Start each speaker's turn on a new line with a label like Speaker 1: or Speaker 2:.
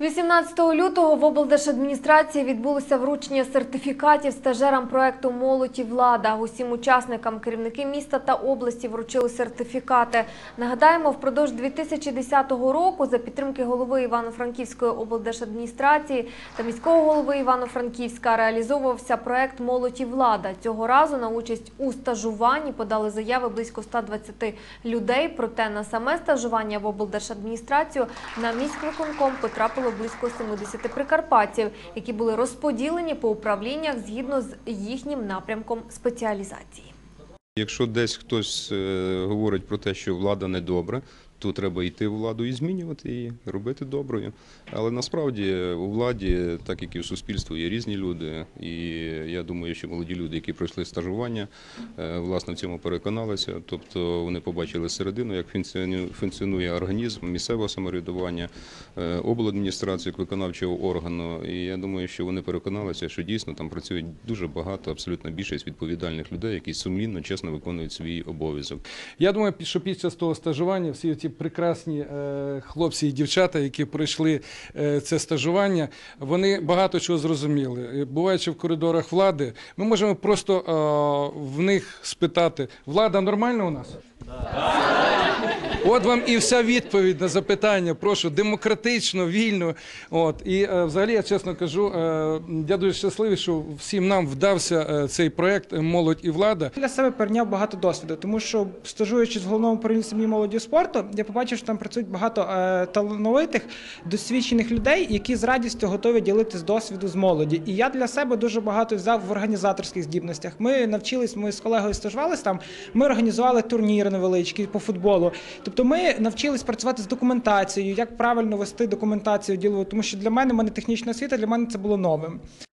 Speaker 1: 18 лютого в облдержадміністрації відбулося вручення сертифікатів стажерам проекту «Молодь і влада». Усім учасникам керівники міста та області вручили сертифікати. Нагадаємо, впродовж 2010 року за підтримки голови Івано-Франківської облдержадміністрації та міського голови Івано-Франківська реалізовувався проект «Молодь влада». Цього разу на участь у стажуванні подали заяви близько 120 людей. Проте на саме стажування в облдержадміністрацію на міськвиконком потрапило близько 70 прикарпатців, які були розподілені по управліннях згідно з їхнім напрямком спеціалізації.
Speaker 2: Якщо десь хтось е, говорить про те, що влада не то треба йти в владу і змінювати її, робити доброю. Але насправді у владі, так як і в суспільстві, є різні люди. І я думаю, що молоді люди, які пройшли стажування, е, власне в цьому переконалися. Тобто вони побачили середину, як функціонує- організм місцевого самоврядування, е, обладміністрації як виконавчого органу. І я думаю, що вони переконалися, що дійсно там працюють дуже багато, абсолютно більшість відповідальних людей, які сумлінно, чесно виконують свій обов'язок.
Speaker 3: Я думаю, що після того стажування всі ці прекрасні е, хлопці і дівчата, які пройшли е, це стажування, вони багато чого зрозуміли. Е, Буваючи в коридорах влади, ми можемо просто в них спитати: влада нормальна у нас? От вам і вся відповідь на запитання. Прошу демократично, вільно. От і е, взагалі я чесно кажу, е, я дуже щасливий, що всім нам вдався е, цей проект Молодь і влада.
Speaker 4: Для себе перейняв багато досвіду, тому що стажуючись в головному управлінні сім'ї молоді спорту, я побачив, що там працюють багато талановитих, досвідчених людей, які з радістю готові ділитись досвіду з молоді. І я для себе дуже багато взяв в організаторських здібностях. Ми навчились, ми з колегою стажувались там. Ми організували турніри невеличкі по футболу. Тобто, ми навчились працювати з документацією, як правильно вести документацію ділову, тому що для мене в мене технічна освіта, для мене це було новим.